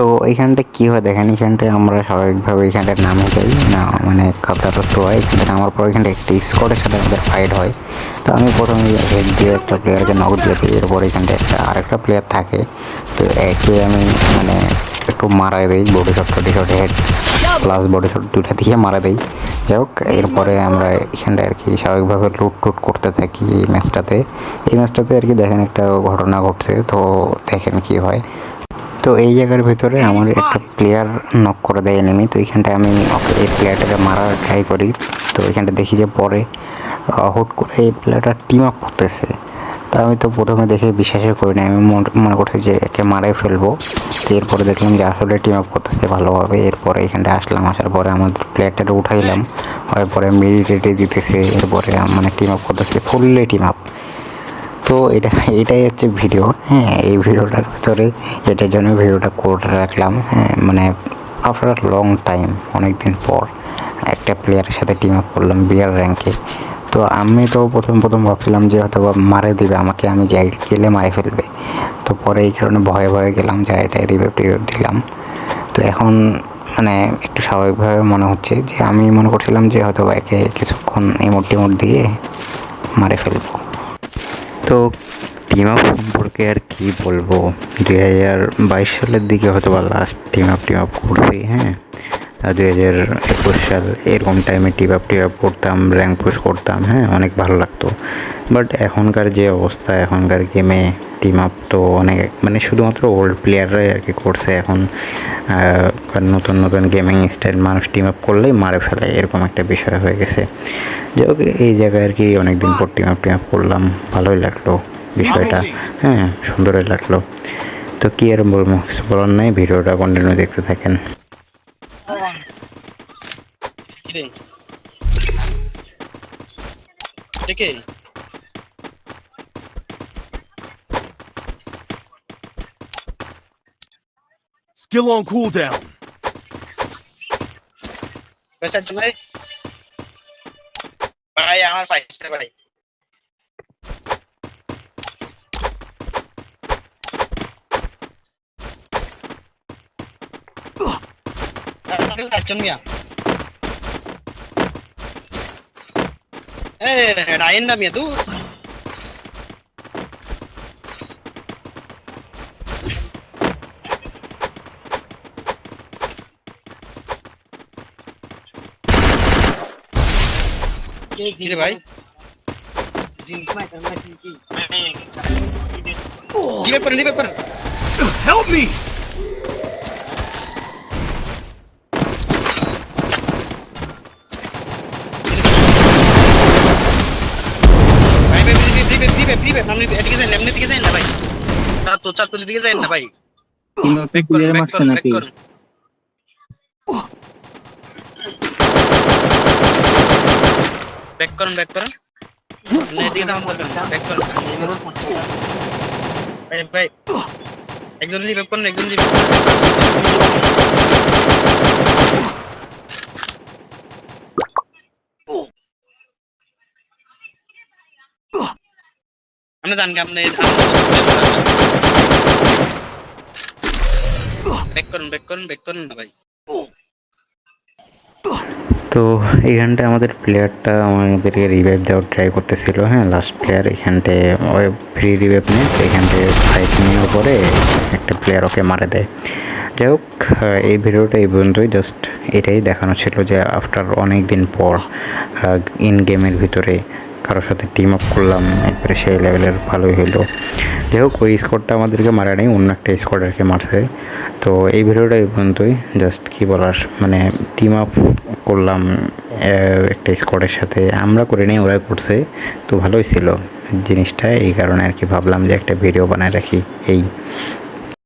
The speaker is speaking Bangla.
তো এইখানটা কী হয় দেখেন এখানটায় আমরা স্বাভাবিকভাবে এখানটায় নামে যাই। না মানে কাতারত্ব হয় এখানটা নামার পর এখানটা একটি স্কোয়াডের সাথে আমাদের ফাইট হয়। তো আমি প্রথমে হেড দিয়ে একটা প্লেয়ারকে নক দিয়ে দিই, এরপর এখানটা একটা আরেকটা প্লেয়ার থাকে। তো একে আমি মানে একটু মারা দিই body shot টডি shot head plus body shot দুইটা দিয়ে মারা দিই। যাই হোক, এরপরে আমরা এখানটায় আর কি স্বাভাবিকভাবে লুট টুট করতে থাকি এই ম্যাচটাতে এই ম্যাচটাতে আর কি দেখেন একটা ঘটনা ঘটছে, তো দেখেন কি হয়। তো এই জায়গার ভিতরে আমার একটা প্লেয়ার নক করে দেয় এনিমি তো এইখানটায় আমি এই প্লেয়ারটাকে মারার ট্রাই করি। তো এখানটা দেখি যে পরে হুট করে এই প্লেয়ারটা টিম আপ করতেছে। তো আমি তো প্রথমে দেখে বিশ্বাসই করি না, আমি মন- করছি যে একে মারাই ফেলব। তো এরপরে দেখলাম যে আসলে টিম আপ করতেছে ভালোভাবে। এরপরে এখানটা আসলাম, আসার পরে আমাদের প্লেয়ারটাকে উঠাইলাম। পরে মিলিটারি দিতেছে এরপরে মানে টিম আপ করতেছে ফুললে টিম আপ তো এটা, এটাই হচ্ছে ভিডিও হ্যাঁ এই ভিডিওটার ভিতরে এটার জন্য ভিডিওটা করে রাখলাম হ্যাঁ মানে আফটার লং টাইম অনেক দিন পর একটা প্লেয়ারের সাথে টিম আপ করলাম বিয়ার র্যাঙ্কে তো আমি তো প্রথম প্রথম ভাবছিলাম যে হয়তো মারে দিবে, আমাকে আমি যাই, গেলে মারে ফেলবে। তো পরে এই কারণে ভয়ে ভয়ে গেলাম যা এটা রিভাইভ টিভাইভ দিলাম। তো এখন মানে একটু স্বাভাবিকভাবে মনে হচ্ছে যে আমি মনে করছিলাম যে হয়তো একে কিছুক্ষণ ইমোট টিমোট দিয়ে মারে ফেলব। তো টিম আপ সম্পর্কে আর কি বলব? দুই হাজার বাইশ সালের দিকে হয়তো বা last team up team up করছি হ্যাঁ? আর দুই হাজার একুশ সাল এরকম টাইমে টিম আপ টিম আপ করতাম র্যাঙ্ক পুশ করতাম হ্যাঁ অনেক ভালো লাগতো। বাট এখনকার যে অবস্থা, এখনকার গেমে টিম আপ তো অনেক মানে শুধুমাত্র ওল্ড প্লেয়াররাই আর কি করছে এখন। নতুন নতুন গেমিং স্টাইল মানুষ টিম আপ করলেই মারে ফেলে, এরকম একটা বিষয় হয়ে গেছে। যাই হোক, এই জায়গায় আর কি অনেকদিন পর টিম আপ টিম আপ করলাম, ভালোই লাগল বিষয়টা। হ্যাঁ সুন্দরই লাগল। তো কী আর বলব, কিছু বলার নাই, ভিডিওটা কন্টিনিউ দেখতে থাকেন। কিরে দেখে Skill on cooldown. পয়সা জন্য ভাই আমার পাইছে ভাই একজন মিয়া এ রায়ন না মিয়া তুই কিরে ভাই রিভাইভ করেন রিভাইভ করেন Help me! ভাই ভাই রিভাইভ রিভাইভ রিভাইভ রিভাইভ আপনি এদিকে যান এমনি দিকে যান না ভাই তা তো চাতুলি দিকে যান না ভাই কিংবা ব্যাক প্লেয়ার করেন ব্যাক মারছে করেন ব্যাক নাকি করেন ব্যাক করেন ব্যাক করেন না এদিকে যান ব্যাক করেন ভাই ভাই একজন রিভাইভ করেন একজন রিভাইভ করেন আমরা জানি আপনি ব্যাক করেন ব্যাক করেন ব্যাক তো এইখানটায় আমাদের প্লেয়ারটা আমাদেরকে রিভাইভ দেওয়ার ট্রাই করতেছিল হ্যাঁ লাস্ট প্লেয়ার এখানটায় ফ্রি রিভাইভ নেই তো এখানটায় ফাইট নেওয়ার পরে একটা প্লেয়ার ওকে মারে দেয়। যাই হোক এই ভিডিওটা এই পর্যন্তই জাস্ট এটাই দেখানো ছিল যে আফটার অনেক দিন পর ইন গেমের ভিতরে কারোর সাথে টিম আপ করলাম একবারে সেই লেভেলের ভালোই হইল। যাই হোক, ওই স্কোয়াডটা আমাদেরকে মারা নেই, অন্য একটা স্কোয়াড আর কি মারছে। তো এই ভিডিওটা এই পর্যন্তই। জাস্ট কী বলার মানে টিম আপ করলাম একটা স্কোয়াডের সাথে। আমরা করে নিই ওরা করছে। তো ভালোই ছিল জিনিসটা, এই কারণে আর কি ভাবলাম যে একটা ভিডিও বানায় রাখি, এই।